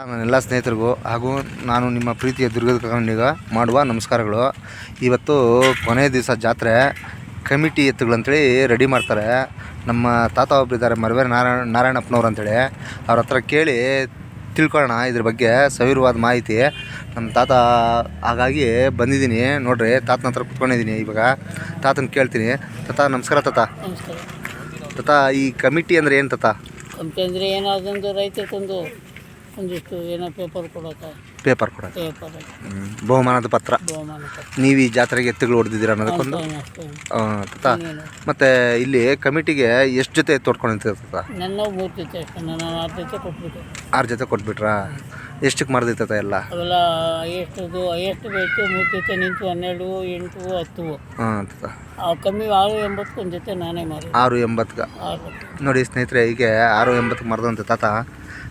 ನನ್ನೆಲ್ಲ ಸ್ನೇಹಿತರಿಗೂ ಹಾಗೂ ನಾನು ನಿಮ್ಮ ಪ್ರೀತಿಯ ದುರ್ಗದ ಕಣ್ಣಿಗ ಮಾಡುವ ನಮಸ್ಕಾರಗಳು. ಇವತ್ತು ಕೊನೆಯ ದಿವಸ ಜಾತ್ರೆ ಕಮಿಟಿ ಎತ್ತುಗಳಂತೇಳಿ ರೆಡಿ ಮಾಡ್ತಾರೆ. ನಮ್ಮ ತಾತ ಒಬ್ಬರಿದ್ದಾರೆ ಮರವೇರ ನಾರಾಯಣ ನಾರಾಯಣಪ್ಪನವ್ರು ಅಂತೇಳಿ. ಅವ್ರ ಹತ್ರ ಕೇಳಿ ತಿಳ್ಕೊಳ್ಳೋಣ ಇದ್ರ ಬಗ್ಗೆ ಸವಿರವಾದ ಮಾಹಿತಿ. ನಮ್ಮ ತಾತ ಹಾಗಾಗಿ ಬಂದಿದ್ದೀನಿ. ನೋಡ್ರಿ ತಾತನ ಹತ್ರ ಕುತ್ಕೊಂಡಿದ್ದೀನಿ ಇವಾಗ. ತಾತನ ಕೇಳ್ತೀನಿ. ತಾತ ನಮಸ್ಕಾರ ತಾತ. ತಾತ ಈ ಕಮಿಟಿ ಅಂದರೆ ಏನು ತಾತ? ಕಮಿಟಿ ಅಂದರೆ ರೈತರು ರೈತಕ್ಕೊಂದು ಒಂದಿಷ್ಟು ಏನೋ ಪೇಪರ್ ಕೊಡೋಕೆ. ಪೇಪರ್ ಕೊಡ ಪೇಪರ್ ಬಹುಮಾನದ ಪತ್ರ. ಬಹುಮಾನ ನೀವು ಈ ಜಾತ್ರೆಗೆ ಎತ್ತುಗಳು ಹೊಡೆದಿದ್ದೀರ ಅನ್ನೋದಕ್ಕೊಂದು? ಆ, ತಾತ. ಮತ್ತೆ ಇಲ್ಲಿ ಕಮಿಟಿಗೆ ಎಷ್ಟು ಜೊತೆ ತೋಡ್ಕೊಂಡಿರ್ತೀರ ತಾತ? ನನ್ನ ಮೂರು ಜೊತೆ ಅಷ್ಟೇ ನಾನು ಆರು ಜೊತೆ ಕೊಟ್ಬಿಟ್ಟೆ. ಆರು ಜೊತೆ ಕೊಟ್ಬಿಟ್ರಾ? ಎಷ್ಟಕ್ಕೆ ಮರ್ದಿತ್ತತ ಎಲ್ಲ? ಅವೆಲ್ಲ ಎಷ್ಟದು ಎಷ್ಟು ಬೇಕು ಮೂರು ಜೊತೆ ನಿಂತು ಹನ್ನೆರಡು ಎಂಟು ಹತ್ತು. ಹಾಂ ತಾತ ಆ ಕಮ್ಮಿ ಆರು ಎಂಬತ್ತು ಒಂದು ಜೊತೆ ನಾನೇ ಮಾರಿ ಆರು ಎಂಬತ್ಗೆ ಆರು. ನೋಡಿ ಸ್ನೇಹಿತರೆ ಹೀಗೆ ಆರು ಎಂಬತ್ತು ಮರ್ದಂತೆ ತಾತ.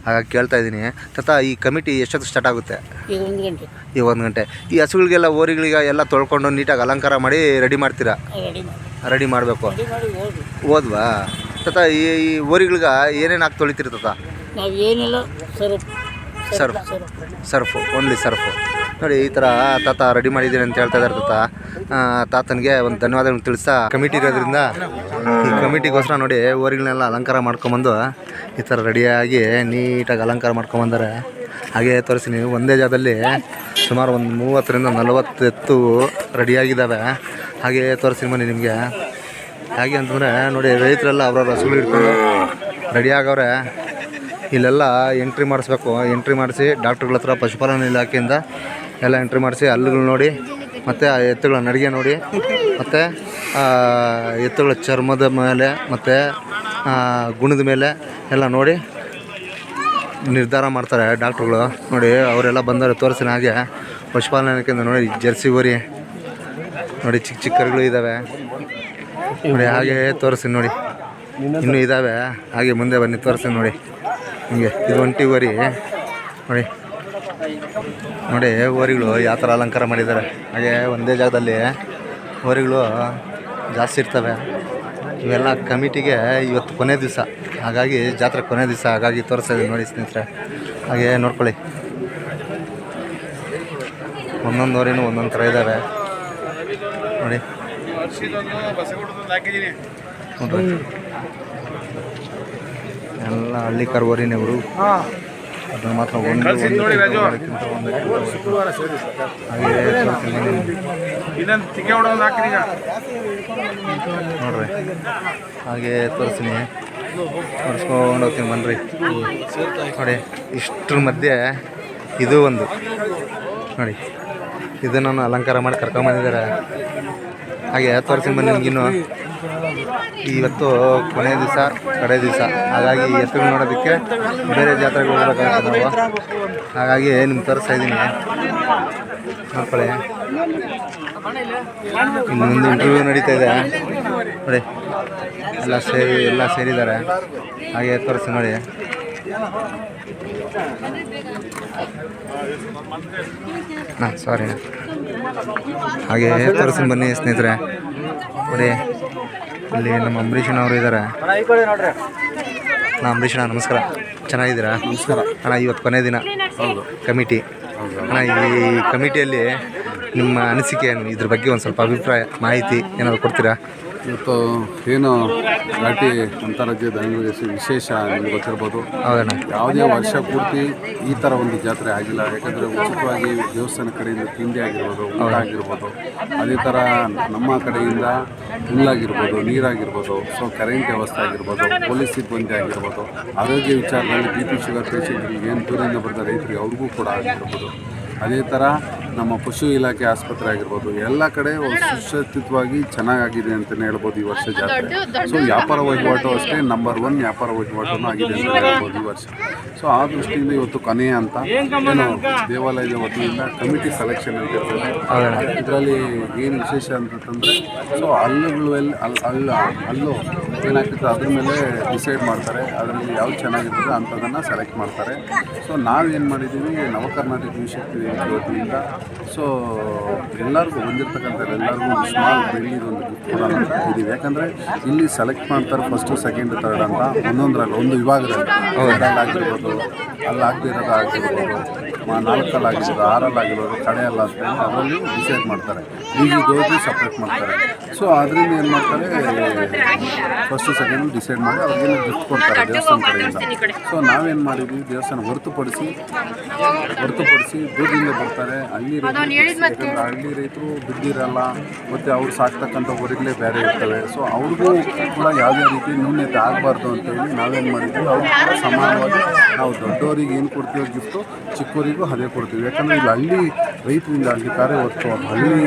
ಹಾಗಾಗಿ ಕೇಳ್ತಾ ಇದ್ದೀನಿ. ತಾತ ಈ ಕಮಿಟಿ ಎಷ್ಟೊತ್ತು ಸ್ಟಾರ್ಟ್ ಆಗುತ್ತೆ? ಈಗ ಒಂದು ಗಂಟೆ. ಈ ಒಂದು ಗಂಟೆ. ಈ ಹಸುಗಳಿಗೆಲ್ಲ ಓರಿಗಳಿಗೆ ಎಲ್ಲ ತೊಳ್ಕೊಂಡು ನೀಟಾಗಿ ಅಲಂಕಾರ ಮಾಡಿ ರೆಡಿ ಮಾಡ್ತೀರಾ? ರೆಡಿ ಮಾಡಿ. ರೆಡಿ ಮಾಡಬೇಕು. ರೆಡಿ ಮಾಡಿ ಹೋದ್ವಿ ಓದ್ವಾ? ತಾತ ಈ ಈ ಓರಿಗಳಿಗೆ ಏನೇನು ಹಾಕಿ ತೊಳಿತೀರಿ ತಾತ? ನಾವು ಏನಿಲ್ಲ surf surf. Surf only surf. ನೋಡಿ, ಈ ಥರ ತಾತ ರೆಡಿ ಮಾಡಿದ್ದೀನಿ ಅಂತ ಹೇಳ್ತಾ ಇದ್ದಾರೆ ತಾತ. ತಾತನಿಗೆ ಒಂದು ಧನ್ಯವಾದಗಳನ್ನ ತಿಳಿಸ್ತಾ ಕಮಿಟಿ ಇರೋದ್ರಿಂದ, ಈ ಕಮಿಟಿಗೋಸ್ಕರ ನೋಡಿ ಓರಿಗಳನ್ನೆಲ್ಲ ಅಲಂಕಾರ ಮಾಡ್ಕೊಂಬಂದು ಈ ಥರ ರೆಡಿಯಾಗಿ ನೀಟಾಗಿ ಅಲಂಕಾರ ಮಾಡ್ಕೊಂಬಂದರೆ. ಹಾಗೆ ತೋರಿಸ್ತೀನಿ, ಒಂದೇ ಜಾಗದಲ್ಲಿ ಸುಮಾರು ಒಂದು ಮೂವತ್ತರಿಂದ ನಲವತ್ತು ಎತ್ತು ರೆಡಿಯಾಗಿದ್ದಾವೆ ಹಾಗೆ ತೋರಿಸ್ತೀನಿ ಬನ್ನಿ ನಿಮಗೆ. ಹಾಗೆ ಅಂತಂದರೆ ನೋಡಿ, ರೈತರೆಲ್ಲ ಅವ್ರವ್ರ ಹಸುಗಳು ಇಟ್ಕೊಂಡು ರೆಡಿ ಇಲ್ಲೆಲ್ಲ ಎಂಟ್ರಿ ಮಾಡಿಸ್ಬೇಕು. ಎಂಟ್ರಿ ಮಾಡಿಸಿ ಡಾಕ್ಟ್ರುಗಳ ಹತ್ರ ಪಶುಪಾಲನಾ ಇಲಾಖೆಯಿಂದ ಎಲ್ಲ ಎಂಟ್ರಿ ಮಾಡಿಸಿ ಹಲ್ಲುಗಳು ನೋಡಿ, ಮತ್ತು ಆ ಎತ್ತುಗಳ ನಡಿಗೆ ನೋಡಿ, ಮತ್ತು ಎತ್ತುಗಳ ಚರ್ಮದ ಮೇಲೆ, ಮತ್ತು ಗುಣದ ಮೇಲೆ ಎಲ್ಲ ನೋಡಿ ನಿರ್ಧಾರ ಮಾಡ್ತಾರೆ ಡಾಕ್ಟ್ರುಗಳು ನೋಡಿ, ಅವರೆಲ್ಲ ಬಂದವರು ತೋರಿಸಿನ ಹಾಗೆ ಪಶುಪಾಲನಾ ಇಲಾಖೆಯಿಂದ ನೋಡಿ, ಜರ್ಸಿ ಬರಿ ನೋಡಿ, ಚಿಕ್ಕ ಚಿಕ್ಕ ಕರುಗಳು ಇದ್ದಾವೆ ನೋಡಿ, ಹಾಗೆ ತೋರಿಸಿ ನೋಡಿ. ಇನ್ನೂ ಇದ್ದಾವೆ ಹಾಗೆ ಮುಂದೆ ಬನ್ನಿ ತೋರಿಸಿ ನೋಡಿ. ಹಿಂಗೆ ಇದು ಒಂಟಿ ವರಿ ನೋಡಿ. ನೋಡಿ ಓರಿಗಳು ಯಾವ ಥರ ಅಲಂಕಾರ ಮಾಡಿದ್ದಾರೆ. ಹಾಗೆ ಒಂದೇ ಜಾಗದಲ್ಲಿ ಓರಿಗಳು ಜಾಸ್ತಿ ಇರ್ತವೆ. ಇವೆಲ್ಲ ಕಮಿಟಿಗೆ ಇವತ್ತು ಕೊನೆ ದಿವಸ. ಹಾಗಾಗಿ ಜಾತ್ರೆ ಕೊನೆ ದಿವಸ ಹಾಗಾಗಿ ತೋರಿಸ್ತಾ ಇದ್ದೀನಿ ನೋಡಿ ಸ್ನೇಹಿತರೆ. ಹಾಗೆ ನೋಡ್ಕೊಳ್ಳಿ. ಒಂದೊಂದು ವರಿನು ಒಂದೊಂದು ಥರ ಇದ್ದಾವೆ ನೋಡಿ. ಎಲ್ಲ ಹಳ್ಳಿ ಕರ್ವರಿನೇ ಇವರು ಅದನ್ನ ಮಾತ್ರ ಒಂದು ನೋಡ್ರಿ. ಹಾಗೆ ತೋರಿಸ್ತೀನಿ. ತೋರಿಸ್ಕೊಂಡು ಹೋಗ್ತೀನಿ ಬನ್ರಿ. ನೋಡಿ ಇಷ್ಟ್ರ ಮಧ್ಯೆ ಇದು ಒಂದು. ನೋಡಿ ಇದನ್ನು ನಾನು ಅಲಂಕಾರ ಮಾಡಿ ಕರ್ಕೊಂಬಂದಿದ್ದಾರೆ. ಹಾಗೆ ತೋರಿಸ್ತೀನಿ ಬನ್ನಿ ನಿಮಗಿನ್ನು ಇವತ್ತು ಕೊನೆಯ ದಿವಸ, ಕಡೆ ದಿವಸ. ಹಾಗಾಗಿ ಎತ್ತುಗಳು ನೋಡೋದಕ್ಕೆ ಬೇರೆ ಜಾತ್ರೆಗಳು ಹೋಗ್ಬೇಕಾಗುತ್ತೆ ನಾವು. ಹಾಗಾಗಿ ನಿಮ್ಗೆ ತರಿಸ್ತಾ ಇದ್ದೀನಿ. ನೋಡ್ಕೊಳ್ಳಿ. ಇನ್ನೊಂದು ಇಂಟರ್ವ್ಯೂ ನಡೀತಾ ಇದೆ. ನೋಡಿ, ಎಲ್ಲ ಸೇರಿ, ಎಲ್ಲ ಸೇರಿದ್ದಾರೆ. ಹಾಗೆ ತೋರಿಸಿ ನೋಡಿ. ಹಾಂ ಸಾರಿ ಹಾಗೆ ತೋರಿಸಿ ಬನ್ನಿ ಸ್ನೇಹಿತರೆ. ನೋಡಿ. ಇಲ್ಲಿ ನಮ್ಮ ಅಂಬರೀಷಣ್ಣ ಅವರು ಇದ್ದಾರೆ ನಾ ಅಂಬರೀಷಣ್ಣ ನಮಸ್ಕಾರ. ಚೆನ್ನಾಗಿದ್ದೀರಾ? ನಮಸ್ಕಾರ. ಅಣ್ಣ ಇವತ್ತು ಕೊನೆ ದಿನ. ಹೌದು. ಕಮಿಟಿ. ಅಣ್ಣ ಈ ಕಮಿಟಿಯಲ್ಲಿ ನಿಮ್ಮ ಅನಿಸಿಕೆ ಏನು ಇದ್ರ ಬಗ್ಗೆ ಒಂದು ಸ್ವಲ್ಪ ಅಭಿಪ್ರಾಯ ಮಾಹಿತಿ ಏನಾದರೂ ಕೊಡ್ತೀರಾ? ಇವತ್ತು ಏನು ಘಾಟಿ ಅಂತಾರಾಜ್ಯ ಬೆಂಗಳೂರು ಹೆಸರು ವಿಶೇಷ ನಿಮ್ಗೆ ಗೊತ್ತಿರ್ಬೋದು. ಯಾವುದೇ ವರ್ಷ ಪೂರ್ತಿ ಈ ಥರ ಒಂದು ಜಾತ್ರೆ ಆಗಿಲ್ಲ. ಯಾಕಂದರೆ ಉಚಿತವಾಗಿ ದೇವಸ್ಥಾನ ಕಡೆಯಿಂದ ತಿಂಡಿ ಆಗಿರ್ಬೋದು ಊಟ ಆಗಿರ್ಬೋದು ಅದೇ ಥರ ನಮ್ಮ ಕಡೆಯಿಂದ ಹುಲ್ಲಾಗಿರ್ಬೋದು ನೀರಾಗಿರ್ಬೋದು ಸೊ ಕರೆಂಟ್ ವ್ಯವಸ್ಥೆ ಆಗಿರ್ಬೋದು ಪೊಲೀಸ್ ಸಿಬ್ಬಂದಿ ಆಗಿರ್ಬೋದು ಆರೋಗ್ಯ ವಿಚಾರದಲ್ಲಿ ಬಿ ಪಿ ಶುಗರ್ ಪೇಷೆಂಟ್ಗಳಿಗೆ ಏನು ದೂರದಿಂದ ಬರ್ತಾರೆ ರೈತರಿಗೆ ಅವ್ರಿಗೂ ಕೂಡ ಆಗಿರ್ಬೋದು. ಅದೇ ಥರ ನಮ್ಮ ಪಶು ಇಲಾಖೆ ಆಸ್ಪತ್ರೆ ಆಗಿರ್ಬೋದು ಎಲ್ಲ ಕಡೆ ಸುಸಜ್ಜಿತವಾಗಿ ಚೆನ್ನಾಗಾಗಿದೆ ಅಂತಲೇ ಹೇಳ್ಬೋದು ಈ ವರ್ಷ ಜಾತ್ರೆ. ಸೊ ವ್ಯಾಪಾರ ವಹಿವಾಟು ಅಷ್ಟೇ ನಂಬರ್ ಒನ್ ವ್ಯಾಪಾರ ವಹಿವಾಟು ಆಗಿದೆ ಅಂತ ಹೇಳ್ಬೋದು ಈ ವರ್ಷ. ಸೊ ಆ ದೃಷ್ಟಿಯಿಂದ ಇವತ್ತು ಕೊನೆಯ ಅಂತ ಏನು ದೇವಾಲಯದ ವತಿಯಿಂದ ಕಮಿಟಿ ಸೆಲೆಕ್ಷನ್ ಅಂತ ಇರ್ತದೆ. ಇದರಲ್ಲಿ ಏನು ವಿಶೇಷ ಅಂತಂದರೆ ಸೊ ಹಲ್ಲುಗಳಲ್ಲಿ ಅಲ್ಲಿ ಅಲ್ಲ ಅಲ್ಲೂ ಏನಾಗ್ತದೆ ಅದ್ರ ಮೇಲೆ ಡಿಸೈಡ್ ಮಾಡ್ತಾರೆ. ಅದರಲ್ಲಿ ಯಾವ್ದು ಚೆನ್ನಾಗಿರ್ತದೆ ಅಂಥದ್ದನ್ನು ಸೆಲೆಕ್ಟ್ ಮಾಡ್ತಾರೆ. ಸೊ ನಾವೇನು ಮಾಡಿದ್ದೀವಿ ನವಕರ್ನಾಟಕ ಯುವಶಕ್ತಿ ವತಿಯಿಂದ ಸೊ ಎಲ್ಲರಿಗೂ ಬಂದಿರ್ತಕ್ಕಂಥ ಎಲ್ಲರಿಗೂ ಒಂದು ಸ್ಮಾಲ್ ಬೆಳ್ಳಿದು ಒಂದು ಗಿಫ್ಟ್ ಕೊಡೋಣ ಅಂತ ಇದೀವಿ ಯಾಕಂದರೆ ಇಲ್ಲಿ ಸೆಲೆಕ್ಟ್ ಮಾಡ್ತಾರೆ ಫಸ್ಟು ಸೆಕೆಂಡ್ ಥರ್ಡ್ ಅಂತ ಒಂದೊಂದರಲ್ಲಿ ಒಂದು ವಿಭಾಗದಲ್ಲಿ. ಆಗಿರ್ಬೋದು ಅಲ್ಲಿ ಆಗದಿರೋದು ಆಗಿರ್ಬೋದು ಮ- ನಾಲ್ಕಲ್ಲಿ ಆಗಿರ್ಬೋದು ಆರಲ್ಲಿ ಆಗಿರ್ಬೋದು ಕಡೆಯಲ್ಲ ಅಂತ ಅದರಲ್ಲಿ ಡಿಸೈಡ್ ಮಾಡ್ತಾರೆ. ಈಗ ಹೋಗಿ ಸಪ್ರೇಟ್ ಮಾಡ್ತಾರೆ. ಸೊ ಅದರಿಂದ ಏನು ಮಾಡ್ತಾರೆ ಫಸ್ಟು ಸೆಕೆಂಡ್ ಡಿಸೈಡ್ ಮಾಡಿ ಅವ್ರಿಗೇನು ಗಿಫ್ಟ್ ಕೊಡ್ತಾರೆ ದೇವಸ್ಥಾನ ಕಡೆಯಿಂದ. ಸೊ ನಾವೇನು ಮಾಡಿದ್ವಿ ದೇವಸ್ಥಾನ ಹೊರತುಪಡಿಸಿ ಹೊರತುಪಡಿಸಿ ದೂರದಿಂದ ಬರ್ತಾರೆ. ಹಳ್ಳಿ ರೈತರು ಹಳ್ಳಿ ರೈತರು ದುಡ್ಡಿರಲ್ಲ ಮತ್ತು ಅವ್ರು ಸಾಕ್ತಕ್ಕಂಥ ಹೊರಗಲೇ ಬೇರೆ ಇರ್ತವೆ. ಸೊ ಅವ್ರಿಗೂ ಕೂಡ ಯಾವುದೇ ರೀತಿ ನ್ಯೂನ್ಯತೆ ಆಗಬಾರ್ದು ಅಂತೇಳಿ ನಾವೇನು ಮಾಡಿದ್ವಿ. ಅವ್ರು ಕೂಡ ಸಮಾನವಾಗಿ ನಾವು ದೊಡ್ಡವರಿಗೆ ಏನು ಕೊಡ್ತೀವೋ ಗಿಫ್ಟು ಚಿಕ್ಕವರಿಗೂ ಅದೇ ಕೊಡ್ತೀವಿ. ಯಾಕಂದರೆ ಇಲ್ಲಿ ಹಳ್ಳಿ ರೈತರಿಂದ ಹಳ್ಳಿ ಕಾರ್ಯ ಹೊತ್ತು ಹಳ್ಳಿ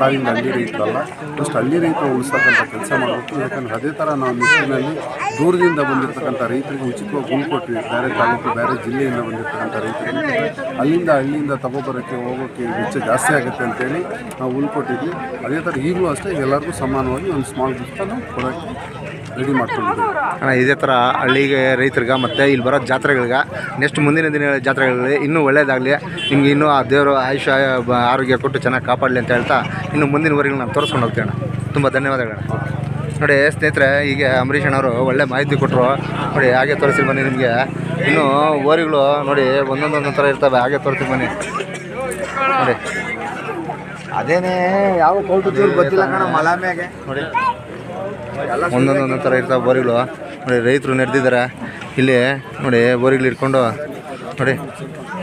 ಕಾರಿಂದ ಹಳ್ಳಿ ರೈತರಲ್ಲ ಫಸ್ಟ್ ಹಳ್ಳಿ ರೈತರು ಉಳಿಸ್ತಕ್ಕಂಥ ಕೆಲಸ ಮಾಡಬೇಕು. ಯಾಕಂದರೆ ಅದೇ ಥರ ನಾವು ಮಿಷಿನಲ್ಲಿ ದೂರದಿಂದ ಬಂದಿರತಕ್ಕಂಥ ರೈತರಿಗೆ ಉಚಿತವಾಗಿ ಹುಲ್ ಕೊಟ್ವಿ. ಬೇರೆ ತಾಲೂಕು ಬೇರೆ ಜಿಲ್ಲೆಯಿಂದ ಬಂದಿರತಕ್ಕಂಥ ರೈತರಿಗೆ. ಅಲ್ಲಿಂದ ಹಳ್ಳಿಯಿಂದ ತಗೊಬರೋಕ್ಕೆ ಹೋಗೋಕ್ಕೆ ವೆಚ್ಚ ಜಾಸ್ತಿ ಆಗುತ್ತೆ ಅಂತೇಳಿ ನಾವು ಉಳ್ಕೊಟ್ಟಿದ್ವಿ. ಕೊಟ್ಟಿದ್ವಿ ಅದೇ ಥರ ಈಗಲೂ ಅಷ್ಟೇ ಎಲ್ಲರಿಗೂ ಸಮಾನವಾಗಿ ಒಂದು ಸ್ಮಾಲ್ ಗಿಫ್ಟನ್ನು ಕೊಡೋಕ್ಕೆ ರೆಡಿ ಮಾಡ್ಕೊಂಡಿದ್ದೀವಿ. ಅಣ್ಣ, ಇದೇ ಥರ ಹಳ್ಳಿಗೆ ರೈತರಿಗೆ ಮತ್ತು ಇಲ್ಲಿ ಬರೋ ಜಾತ್ರೆಗಳಿಗೆ ನೆಕ್ಸ್ಟ್ ಮುಂದಿನ ದಿನ ಜಾತ್ರೆಗಳಲ್ಲಿ ಇನ್ನೂ ಒಳ್ಳೆಯದಾಗಲಿ ನಿಮ್ಗೆ ಇನ್ನೂ ಆ ದೇವರು ಆಯುಷ ಆರೋಗ್ಯ ಕೊಟ್ಟು ಚೆನ್ನಾಗಿ ಕಾಪಾಡಲಿ ಅಂತ ಹೇಳ್ತಾ ಇನ್ನು ಮುಂದಿನವರೆಗೂ ನಾನು ತೋರಿಸ್ಕೊಂಡು ಹೋಗ್ತೇನೆ ತುಂಬ ಧನ್ಯವಾದಗಳು ನೋಡಿ ಸ್ನೇಹಿತರೆ ಈಗ ಅಂಬರೀಷ್ ಅಣ್ಣವರು ಒಳ್ಳೆ ಮಾಹಿತಿ ಕೊಟ್ಟರು ನೋಡಿ ಹಾಗೆ ತೋರಿಸಿ ಬನ್ನಿ ನಿಮಗೆ. ಇನ್ನು ಓರಿಗಳು ನೋಡಿ ಒಂದೊಂದೊಂದೊಂದು ಥರ ಇರ್ತವೆ ಹಾಗೆ ತೋರಿಸಿ ಬನ್ನಿ. ನೋಡಿ. ಅದೇನೇ ಯಾವ ಕೌಟು ಗೊತ್ತಿಲ್ಲ ಕಣ ಮಲಾಮ್ಯಾಗೆ ನೋಡಿ. ಒಂದೊಂದೊಂದು ಥರ ಇರ್ತಾವೆ ಬೋರಿಗಳು ನೋಡಿ ರೈತರು ನಡೆದಿದ್ದಾರೆ. ಇಲ್ಲಿ ನೋಡಿ ಬೋರಿಗಳು ಇಟ್ಕೊಂಡು ನೋಡಿ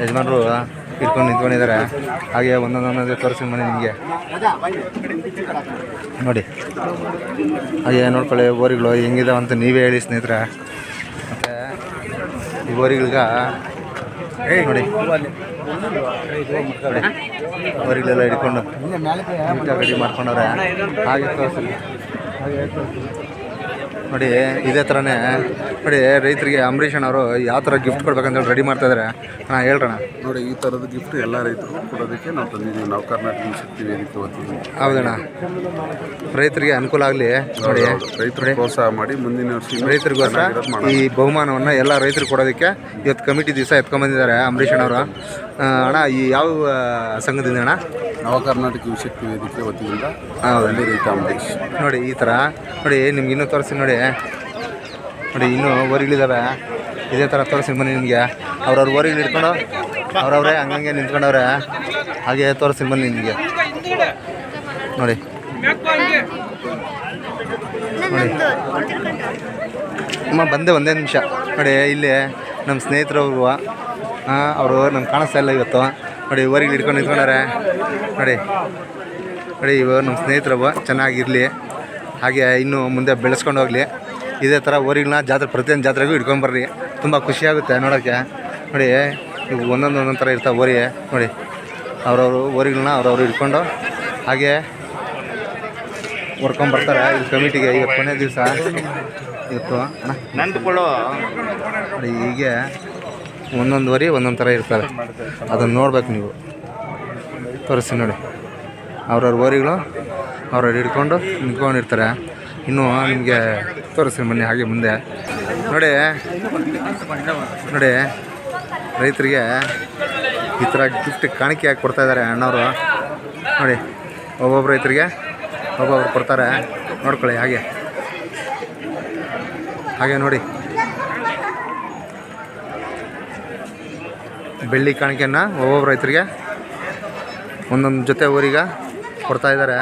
ಯಜಮಾನರು ಇಟ್ಕೊಂಡು ನಿಂತ್ಕೊಂಡಿದ್ದಾರೆ. ಹಾಗೆ ಒಂದೊಂದೊಂದು ತೋರಿಸಿ ಮನೆ ನಿಮಗೆ. ನೋಡಿ. ಹಾಗೆ ನೋಡ್ಕೊಳ್ಳಿ ಬೋರಿಗಳು ಹೆಂಗಿದಾವೆ ಅಂತ ನೀವೇ ಹೇಳಿ ಸ್ನೇಹಿತರೆ. ಮತ್ತು ಈ ಬೋರಿಗಳ್ಗೆ ನೋಡಿ. ಬೋರಿಗಳೆಲ್ಲ ಹಿಡ್ಕೊಂಡು ಮಾಡ್ಕೊಂಡವ್ರೆ. ಹಾಗೆ ತೋರಿಸಿ ನೋಡಿ ಇದೇ ಥರನೇ ನೋಡಿ ರೈತರಿಗೆ ಅವರು ಯಾವ ಥರ ಗಿಫ್ಟ್ ಕೊಡ್ಬೇಕಂತ ಹೇಳಿ ರೆಡಿ ಮಾಡ್ತಾ ಇದ್ದಾರೆ ಹಾಂ ಹೇಳ್ರಣ ನೋಡಿ ಈ ಥರದ ಗಿಫ್ಟ್ ಎಲ್ಲ ರೈತರು ಕೊಡೋದಕ್ಕೆ ನಾವು ತಂದಿದ್ದೀವಿ. ನಾವು ಕರ್ನಾಟಕ ಶಕ್ತಿ ವೇದಿಕೆ ಹೌದಣ್ಣ. ರೈತರಿಗೆ ಅನುಕೂಲ ಆಗಲಿ. ನೋಡಿ ರೈತರಿಗೆ ಪ್ರೋತ್ಸಾಹ ಮಾಡಿ ಮುಂದಿನ ವರ್ಷ ರೈತರಿಗೂ ರೈತರಿಗೋಸ್ಕರ ಈ ಬಹುಮಾನವನ್ನು ಎಲ್ಲ ರೈತರಿಗೆ ಕೊಡೋದಕ್ಕೆ ಇವತ್ತು ಕಮಿಟಿ ದಿವಸ ಎತ್ಕೊಂಬಂದಿದ್ದಾರೆ ಅಂಬರೀಷ್ ಅಣ್ಣವರು. ಅಣ್ಣ ಈ ಯಾವ ಸಂಘದಿಂದ ಅಣ್ಣ? ನವ ಕರ್ನಾಟಕ ಯುವಶಕ್ತಿ ವೇದಿಕೆ ವತಿಯಿಂದ. ಹೌದು. ರೈತ ಅಂಬರೀಶ್ ನೋಡಿ ಈ ಥರ. ನೋಡಿ ನಿಮ್ಗೆ ಇನ್ನೂ ತೋರಿಸಿ ನೋಡಿ. ನೋಡಿ, ಇನ್ನು ಓರಿಗಳಿದ್ದಾವೆ ಇದೇ ಥರ ತೋರಿಸಿ ಬನ್ನಿ ನಿಮಗೆ. ಅವ್ರವ್ರ ಓರಿಗಳು ಇಟ್ಕೊಂಡು ಅವ್ರವ್ರೆ ಹಂಗಂಗೆ ನಿಂತ್ಕೊಂಡವ್ರೆ. ಹಾಗೆ ತೋರಿಸಿ ಬನ್ನಿ ನಿಮಗೆ. ನೋಡಿ. ಅಮ್ಮ, ಬಂದೆ ಒಂದೇ ನಿಮಿಷ. ನೋಡಿ, ಇಲ್ಲಿ ನಮ್ಮ ಸ್ನೇಹಿತರವ್ರು ಅವರು. ನಮ್ಗೆ ಕಾಣಿಸ್ತಾ ಇಲ್ಲ ಇವತ್ತು. ನೋಡಿ ಓರಿಗಳು ಹಿಡ್ಕೊಂಡು ನಿಂತ್ಕೊಂಡಾರೆ ನೋಡಿ. ನೋಡಿ, ಇವರು ನಮ್ಮ ಸ್ನೇಹಿತರವ್ವ ಚೆನ್ನಾಗಿರಲಿ. ಹಾಗೆ ಇನ್ನೂ ಮುಂದೆ ಬೆಳೆಸ್ಕೊಂಡು ಹೋಗಲಿ. ಇದೇ ಥರ ಊರಿಗಳನ್ನ ಜಾತ್ರೆ ಪ್ರತಿಯೊಂದು ಜಾತ್ರೆಗೂ ಹಿಡ್ಕೊಂಬರ್ರಿ ತುಂಬ ಖುಷಿಯಾಗುತ್ತೆ ನೋಡೋಕ್ಕೆ ನೋಡಿ ಒಂದೊಂದು ಒಂದೊಂದು ಥರ ಇರ್ತಾವೆ ಓರಿ ನೋಡಿ ಅವ್ರವರು ಓರಿಗಳನ್ನ ಅವ್ರವ್ರು ಇಟ್ಕೊಂಡು ಹಾಗೆ ಹೊರ್ಕೊಂಬರ್ತಾರೆ ಈ ಕಮಿಟಿಗೆ ಈಗ ಕೊನೆ ದಿವಸ ಇತ್ತು ನೋಡಿ ಹೀಗೆ ಒಂದೊಂದು ವರಿ ಒಂದೊಂದು ಥರ ಇರ್ತಾರೆ. ಅದನ್ನು ನೋಡ್ಬೇಕು ನೀವು. ತೋರಿಸಿ ನೋಡಿ. ಅವ್ರವ್ರ ಓರಿಗಳು ಅವ್ರವ್ರು ಹಿಡ್ಕೊಂಡು ನಿಂತ್ಕೊಂಡಿರ್ತಾರೆ. ಇನ್ನು ನಿಮಗೆ ತೋರಿಸ್ತೀನಿ ಬನ್ನಿ ಹಾಗೆ ಮುಂದೆ. ನೋಡಿ ನೋಡಿ, ರೈತರಿಗೆ ಈ ಥರ ಗಿಫ್ಟ್ ಕಾಣಿಕೆ ಹಾಕಿ ಕೊಡ್ತಾ ಇದ್ದಾರೆ ಅಣ್ಣವರು. ನೋಡಿ ಒಬ್ಬೊಬ್ಬರು ರೈತರಿಗೆ ಒಬ್ಬೊಬ್ರು ಕೊಡ್ತಾರೆ. ನೋಡ್ಕೊಳ್ಳಿ ಹಾಗೆ. ಹಾಗೆ ನೋಡಿ. ಬೆಳ್ಳಿ ಕಾಣಿಕೆಯನ್ನು ಒಬ್ಬೊಬ್ಬರು ರೈತರಿಗೆ ಒಂದೊಂದು ಜೊತೆ ಊರಿಗೆ ಕೊಡ್ತಾ ಇದ್ದಾರೆ.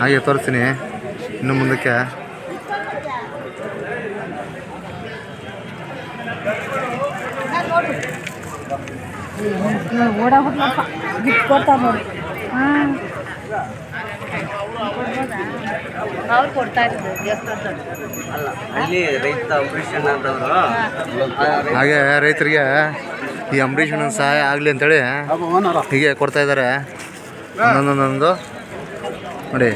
ಹಾಗೆ ತೋರಿಸ್ತೀನಿ ಇನ್ನು ಮುಂದಕ್ಕೆ. ಅವ್ರು ಕೊಡ್ತಾ ಹಾಗೆ ರೈತರಿಗೆ ಈ ಅಂಬರೀಷ್ ಸಹಾಯ ಆಗಲಿ ಅಂತೇಳಿ ಹೀಗೆ ಕೊಡ್ತಾ ಇದ್ದಾರೆ. ಒಂದೊಂದೊಂದೊಂದು. ನೋಡಿ.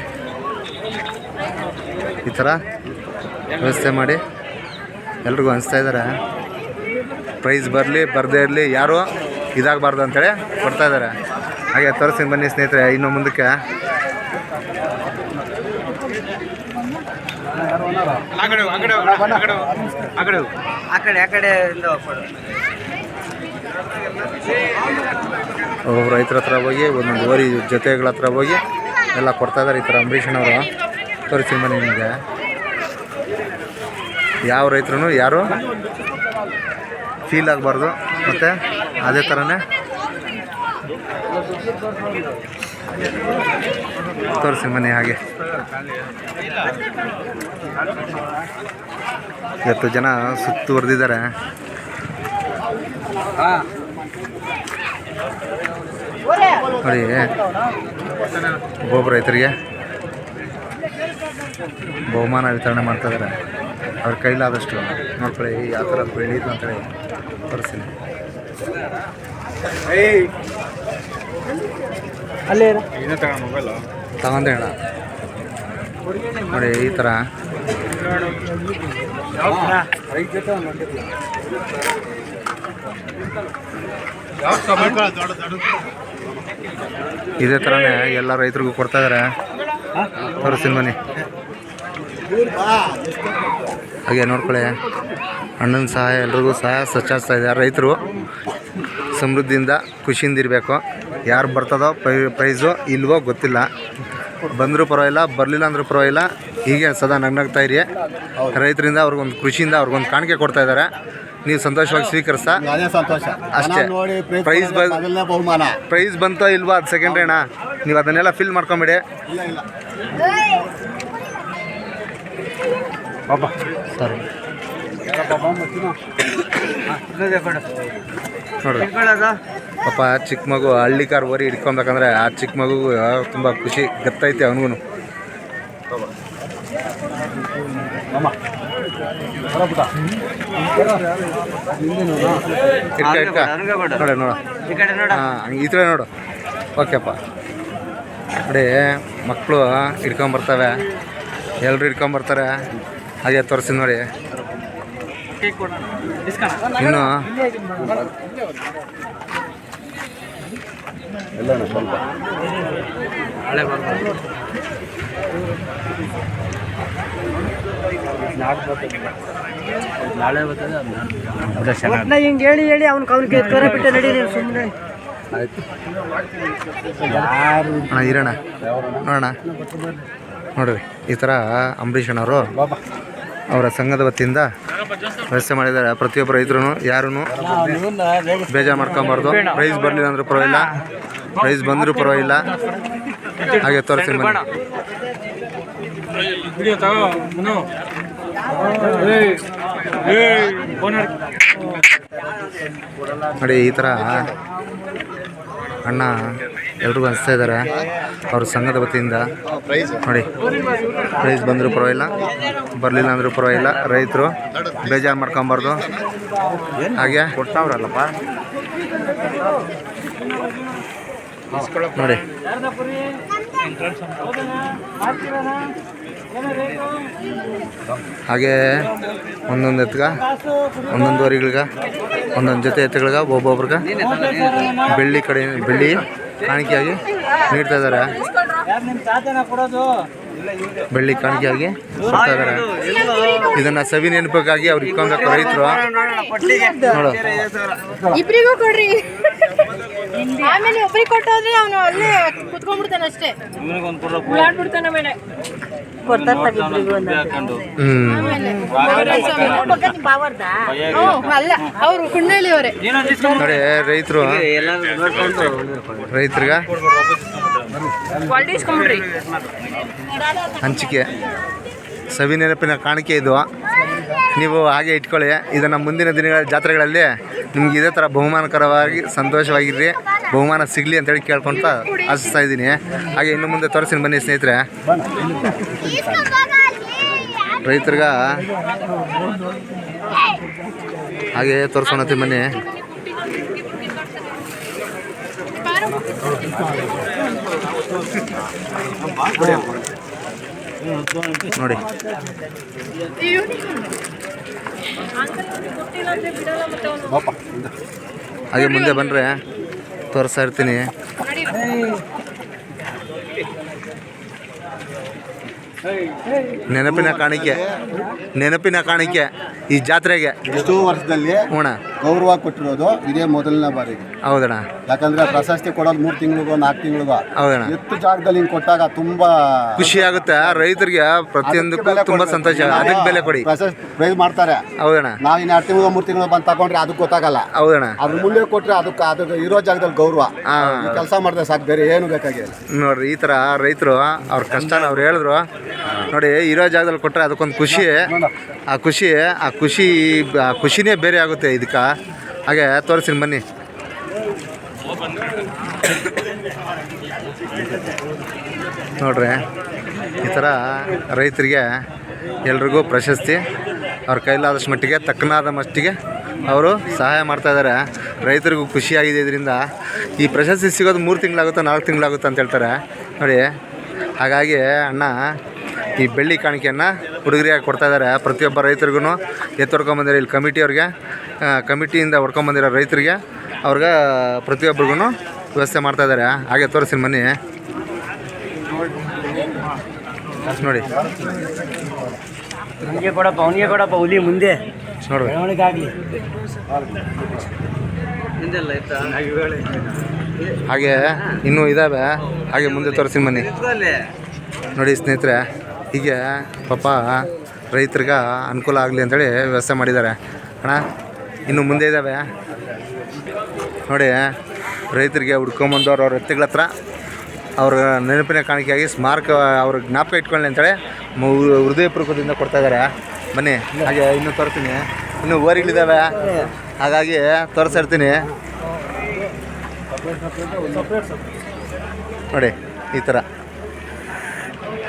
ಈ ಥರ ವ್ಯವಸ್ಥೆ ಮಾಡಿ ಎಲ್ರಿಗೂ ಹಂಚ್ತಾ ಇದ್ದಾರೆ. ಪ್ರೈಸ್ ಬರಲಿ, ಬರದೇ ಇರಲಿ, ಯಾರು ಇದಾಗಬಾರ್ದು ಅಂತೇಳಿ ಕೊಡ್ತಾ ಇದ್ದಾರೆ. ಹಾಗೆ ತೋರಿಸಿ ಬನ್ನಿ ಸ್ನೇಹಿತರೆ, ಇನ್ನು ಮುಂದಕ್ಕೆ. ರೈತರ ಹತ್ರ ಹೋಗಿ, ಒಂದೊಂದು ಓರಿ ಜೊತೆಗಳ ಹತ್ರ ಹೋಗಿ. ಎಲ್ಲ ಕೊಡ್ತಾ ಇದ್ದಾರೆ ಈ ಥರ ಅಂಬರೀಷನವರು ತೋರಿಸಿ ಮನೆ ನಿಮಗೆ. ಯಾವ ರೈತರು ಯಾರು? ಫೀಲ್ ಆಗಬಾರ್ದು. ಮತ್ತು ಅದೇ ಥರನೇ ತೋರಿಸಿ ಮನೆ ಹಾಗೆ. ಇವತ್ತು ಜನ ಸುತ್ತುವರೆದಿದ್ದಾರೆ. ನೋಡಿ ಒಬ್ಬೊಬ್ಬ ರೈತರಿಗೆ ಬಹುಮಾನ ವಿತರಣೆ ಮಾಡ್ತಾ ಇದ್ದಾರೆ. ಅವ್ರ ಕೈಲಾದಷ್ಟು ನೋಡ್ಕೊಳ್ಳಿ ಯಾವ ಥರ ಬೆಳೀತು ಅಂತೇಳಿ ತೋರಿಸ್ತೀನಿ. ತಗೊಂಡೆ ಅಣ್ಣ. ನೋಡಿ ಈ ಥರ ಇದೇ ಥರನೇ ಎಲ್ಲ ರೈತರಿಗೂ ಕೊಡ್ತಾ ಇದ್ದಾರೆ ತೋರಿಸ್ತೀನಿ ಬನ್ನಿ. ಹಾಗೆ ನೋಡ್ಕೊಳ್ಳಿ. ಅಣ್ಣನ ಸಹಾಯ, ಎಲ್ರಿಗೂ ಸಹಾಯ ಸಚ್ಚಾಸ್ತಾ ಇದೆ ರೈತರು. ಸಮೃದ್ಧಿಯಿಂದ ಖುಷಿಯಿಂದ ಇರಬೇಕು. ಯಾರು ಬರ್ತದೋ ಪ್ರೈ, ಪ್ರೈಸು ಇಲ್ವೋ ಗೊತ್ತಿಲ್ಲ. ಬಂದರೂ ಪರವಾಗಿಲ್ಲ, ಬರಲಿಲ್ಲ ಅಂದರೂ ಪರವಾಗಿಲ್ಲ. ಹೀಗೆ ಸದಾ ನಗ್ನಗ್ತಾ ಇರಿ. ರೈತರಿಂದ ಅವ್ರಿಗೊಂದು ಖುಷಿಯಿಂದ ಅವ್ರಿಗೊಂದು ಕಾಣಿಕೆ ಕೊಡ್ತಾ ಇದ್ದಾರೆ. ನೀವು ಸಂತೋಷವಾಗಿ ಸ್ವೀಕರಿಸ್ತಾ? ಅದೇ ಸಂತೋಷ. ಅಷ್ಟೇ. ಜನ ನೋಡಿ ಪ್ರೀತಿ ಪ್ರೈಸ್ ಮೊದಲನೇ ಬಹುಮಾನ. ಪ್ರೈಸ್ ಬಂತ ಇಲ್ವಾ ಅದು ಸೆಕೆಂಡ್ ಅಣ್ಣ? ನೀವು ಅದನ್ನೆಲ್ಲ ಫಿಲ್ ಮಾಡ್ಕೊಂಬಿಡಿ. ಇಲ್ಲ ಇಲ್ಲ. ಸರಿ. ನೋಡ್ರಿ ಪಾಪ ಚಿಕ್ಕ ಮಗು ಹಳ್ಳಿ ಕಾರ್ ಓರಿ ಹಿಡ್ಕೊಬೇಕಂದ್ರೆ ಆ ಚಿಕ್ಕ ಮಗು ತುಂಬ ಖುಷಿ ಗೊತ್ತೈತೆ ಅವನಿಗೂ ಇಟ್ಕ ನೋಡ ನೋಡ ಹಾಂ ನೋಡು. ಓಕೆಪ್ಪ. ನೋಡಿ ಮಕ್ಕಳು ಹಿಡ್ಕೊಂಬರ್ತವೆ. ಎಲ್ಲರೂ ಹಿಡ್ಕೊಂಬರ್ತಾರೆ. ಹಾಗೆ ತೋರಿಸಿ ನೋಡಿ. ಇನ್ನು ಸ್ವಲ್ಪ ಹಿಂಗೆ ಹೇಳಿ ಹೇಳಿ ಅವ್ನ ಅವ್ನಿಗೆ ಕರ ಬಿಟ್ಟು ನಡಿ ನೀವು ಸುಮ್ಮನೆ ಅಣ್ಣ ಇರೋಣ ನೋಡೋಣ ನೋಡ್ರಿ ಈ ಥರ ಅಂಬರೀಷ್ ಅಣ್ಣವರು ಅವರ ಸಂಘದ ವತಿಯಿಂದ ವ್ಯವಸ್ಥೆ ಮಾಡಿದ್ದಾರೆ. ಪ್ರತಿಯೊಬ್ಬ ರೈತರು ಯಾರೂ ಬೇಜಾರು ಮಾಡ್ಕೊಬಾರ್ದು. ಪ್ರೈಸ್ ಬರಲಿಲ್ಲ ಅಂದ್ರೂ ಪರವಾಗಿಲ್ಲ. ಪ್ರೈಸ್ ಬಂದರೂ ಪರವಾಗಿಲ್ಲ. ಹಾಗೆ ತೋರಿಸ್ತೀನಿ ನೋಡಿ ಈ ಥರ ಅಣ್ಣ ಎಲ್ರಿಗೂ ಹಂಚ್ತಾ ಇದ್ದಾರೆ ಅವ್ರ ಸಂಘದ ವತಿಯಿಂದ ನೋಡಿ ಪ್ರೈಸ್ ಬಂದರೂ ಪರವಾಗಿಲ್ಲ ಬರಲಿಲ್ಲ ಅಂದರೂ ಪರವಾಗಿಲ್ಲ. ರೈತರು ಬೇಜಾರು ಮಾಡ್ಕೊಬಾರ್ದು. ಹಾಗೆ ಕೊಡ್ತಾವ್ರಲ್ಲಪ್ಪ. ನೋಡಿ. ಹಾಗೆ ಒಂದೊಂದು ಎತ್ಗ ಒಂದೊಂದು ವರಿಗಳಿಗ ಒಂದೊಂದು ಜೊತೆ ಎತ್ತುಗಳ್ಗ ಒಬ್ಬೊಬ್ರಿಗೆ ಬೆಳ್ಳಿ ಕಡೆ ಬೆಳ್ಳಿ ಕಾಣಿಕೆಯಾಗಿ ನೀಡ್ತಾ ಇದ್ದಾರೆ ಬೆಳ್ಳಿ ಕಾಣಿಕೆಯಾಗಿ ಕೊಡ್ತಾ ಇದ್ದಾರೆ ಇದನ್ನ ಸವಿ ನೆನಪಕ್ಕಾಗಿ ಅವ್ರು ಇಟ್ಕೊಬೇಕು ರೈತರು. ನೋಡು. ಇಬ್ರಿಗೂ ಕೊಡ್ರಿ. ಆಮೇಲೆ ಒಬ್ರಿಗೆ ಕೊಟ್ಟೋದ್ರೆ ಅವನು ಅಲ್ಲೇ ಕುತ್ಕೊಂಡ್ಬಿಡ್ತಾನೆ ಅಷ್ಟೇ. ಕೊಡ್ತಾರೆ ಇಬ್ರಿಗೂ ಹ್ಮ್. ಅಲ್ಲ ಅವರು ಕುಂಡಳ್ಳಿ ಅವರೇ. ನೋಡಿ ರೈತರು. ರೈತರಿಗ? ಹಂಚಿಕೆ. ಸವಿ ನೆನಪಿನ ಕಾಣಿಕೆ ಇದು. ನೀವು ಹಾಗೆ ಇಟ್ಕೊಳ್ಳಿ. ಇದನ್ನು ಮುಂದಿನ ದಿನಗಳ ಜಾತ್ರೆಗಳಲ್ಲಿ ನಿಮ್ಗೆ ಇದೇ ಥರ ಬಹುಮಾನಕರವಾಗಿ ಸಂತೋಷವಾಗಿರ್ರಿ. ಬಹುಮಾನ ಸಿಗಲಿ ಅಂತೇಳಿ ಕೇಳ್ಕೊತ ಆಶಿಸ್ತಾ ಇದ್ದೀನಿ. ಹಾಗೆ ಇನ್ನು ಮುಂದೆ ತೋರಿಸ್ತೀನಿ ಬನ್ನಿ ಸ್ನೇಹಿತರೆ. ರೈತರಿಗ ಹಾಗೆ ತೋರಿಸೋಣತಿ ಬನ್ನಿ. ನೋಡಿ. ಹಾಗೆ ಮುಂದೆ ಬಂದರೆ ತೋರಿಸ್ತಾ ಇರ್ತೀನಿ. ನೆನಪಿನ ಕಾಣಿಕೆ. ನೆನಪಿನ ಕಾಣಿಕೆ ಈ ಜಾತ್ರೆಗೆ. ಎಷ್ಟೋ ವರ್ಷದಲ್ಲಿ ಹೂಣ. ಗೌರವ ಕೊಟ್ಟಿರೋದು ಇದೇ ಮೊದಲನೇ ಬಾರಿ ಹೌದಣ್ಣ. ಯಾಕಂದ್ರೆ ಪ್ರಶಸ್ತಿ ಕೊಡೋದು ಮೂರು ತಿಂಗಳಿಗೋ ನಾಲ್ಕು ತಿಂಗಳಿಗೋ. ಹೌದಣ್ಣ. ಎತ್ತು ಜಾಗದಲ್ಲಿ ಹಿಂಗೆ ಕೊಟ್ಟಾಗ ತುಂಬಾ ಖುಷಿ ಆಗುತ್ತೆ. ರೈತರಿಗೆ ಪ್ರತಿಯೊಂದಕ್ಕೂ ತುಂಬಾ ಸಂತೋಷ. ಅದಕ್ಕೆ ಬೆಲೆ ಕೊಡಿ. ಪ್ರಶಸ್ತಿ ಪ್ರೈಸ್ ಮಾಡ್ತಾರೆ. ಹೌದಣ್ಣ. ನಾವು ಇನ್ನು ಎರಡು ತಿಂಗಳು ಮೂರು ತಿಂಗಳು ಬಂದು ತಗೊಂಡ್ರೆ ಅದಕ್ಕೆ ಗೊತ್ತಾಗಲ್ಲ. ಹೌದಣ್ಣ. ಅದ್ರ ಮುಂದೆ ಕೊಟ್ರೆ ಅದಕ್ಕೆ ಅದಕ್ಕೆ ಇರೋ ಜಾಗದಲ್ಲಿ ಗೌರವ. ಕೆಲಸ ಮಾಡಿದ್ರೆ ಸಾಕು ಬೇರೆ ಏನು ಬೇಕಾಗಿಲ್ಲ. ನೋಡ್ರಿ ಈ ಥರ ರೈತರು ಅವ್ರ ಕಷ್ಟನ ಅವ್ರು ಹೇಳಿದ್ರು. ನೋಡಿ, ಇರೋ ಜಾಗದಲ್ಲಿ ಕೊಟ್ಟರೆ ಅದಕ್ಕೊಂದು ಖುಷಿ. ಆ ಖುಷಿ ಆ ಖುಷಿ, ಆ ಖುಷಿನೇ ಬೇರೆ ಆಗುತ್ತೆ ಇದಕ್ಕೆ. ಹಾಗೆ ತೋರಿಸ್ತೀನಿ, ಬನ್ನಿ. ನೋಡ್ರಿ, ಈ ಥರ ರೈತರಿಗೆ ಎಲ್ರಿಗೂ ಪ್ರಶಸ್ತಿ. ಅವ್ರ ಕೈಲಾದಷ್ಟು ಮಟ್ಟಿಗೆ, ತಕ್ಕನಾದ ಮಟ್ಟಿಗೆ ಅವರು ಸಹಾಯ ಮಾಡ್ತಾ ಇದ್ದಾರೆ. ರೈತರಿಗೂ ಖುಷಿಯಾಗಿದೆ ಇದರಿಂದ. ಈ ಪ್ರಶಸ್ತಿ ಸಿಗೋದು ಮೂರು ತಿಂಗಳಾಗುತ್ತೋ ನಾಲ್ಕು ತಿಂಗಳಾಗುತ್ತೋ ಅಂತ ಹೇಳ್ತಾರೆ. ನೋಡಿ, ಹಾಗಾಗಿ ಅಣ್ಣ ಈ ಬೆಳ್ಳಿ ಕಾಣಿಕೆಯನ್ನು ಹುಡುಗರಿಯಾಗಿ ಕೊಡ್ತಾ ಇದ್ದಾರೆ. ಪ್ರತಿಯೊಬ್ಬ ರೈತರಿಗೂ ಎತ್ತು ಹೊಡ್ಕೊಂಬಂದಿರೋ ಇಲ್ಲಿ ಕಮಿಟಿಯವ್ರಿಗೆ ಕಮಿಟಿಯಿಂದ ಹೊಡ್ಕೊಂಬಂದಿರೋ ರೈತರಿಗೆ ಅವ್ರಿಗೆ ಪ್ರತಿಯೊಬ್ಬರಿಗೂ ವ್ಯವಸ್ಥೆ ಮಾಡ್ತಾ ಇದ್ದಾರೆ. ಹಾಗೆ ತೋರಿಸ್ತೀನಿ ಬನ್ನಿ. ನೋಡಿ. ನಿಮಗೆ ಕೊಡಪ್ಪ ಅವನಿಗೆ ಕೊಡಪ್ಪ ಹುಲಿ ಮುಂದೆ. ನೋಡ್ರಿ. ಹಾಗೆ ಇನ್ನೂ ಇದ್ದಾವೆ ಹಾಗೆ ಮುಂದೆ ತೋರಿಸ್ತೀನಿ ಬನ್ನಿ. ನೋಡಿ ಸ್ನೇಹಿತರೆ ಹೀಗೆ ಪಾಪ ರೈತರಿಗೆ ಅನುಕೂಲ ಆಗಲಿ ಅಂತೇಳಿ ವ್ಯವಸ್ಥೆ ಮಾಡಿದ್ದಾರೆ. ಅಣ್ಣ, ಇನ್ನು ಮುಂದೆ ಇದ್ದಾವೆ ನೋಡಿ, ರೈತರಿಗೆ ಹುಡ್ಕೊಂಬಂದವ್ರು ಅವ್ರ ವ್ಯಕ್ತಿಗಳ ಹತ್ರ ಅವ್ರ ನೆನಪಿನ ಕಾಣಿಕೆಯಾಗಿ ಸ್ಮಾರಕ ಅವ್ರ ಜ್ಞಾಪಕ ಇಟ್ಕೊಳ್ಳಿ ಅಂತೇಳಿ ಹೃದಯಪೂರ್ವಕದಿಂದ ಕೊಡ್ತಾ ಇದ್ದಾರೆ. ಬನ್ನಿ, ಹಾಗೆ ಇನ್ನೂ ತೋರಿಸ್ತೀನಿ. ಇನ್ನು ಓರಿಗಳಿದ್ದಾವೆ ಹಾಗಾಗಿ ತೋರಿಸ್ತಾ ನೋಡಿ, ಈ ಥರ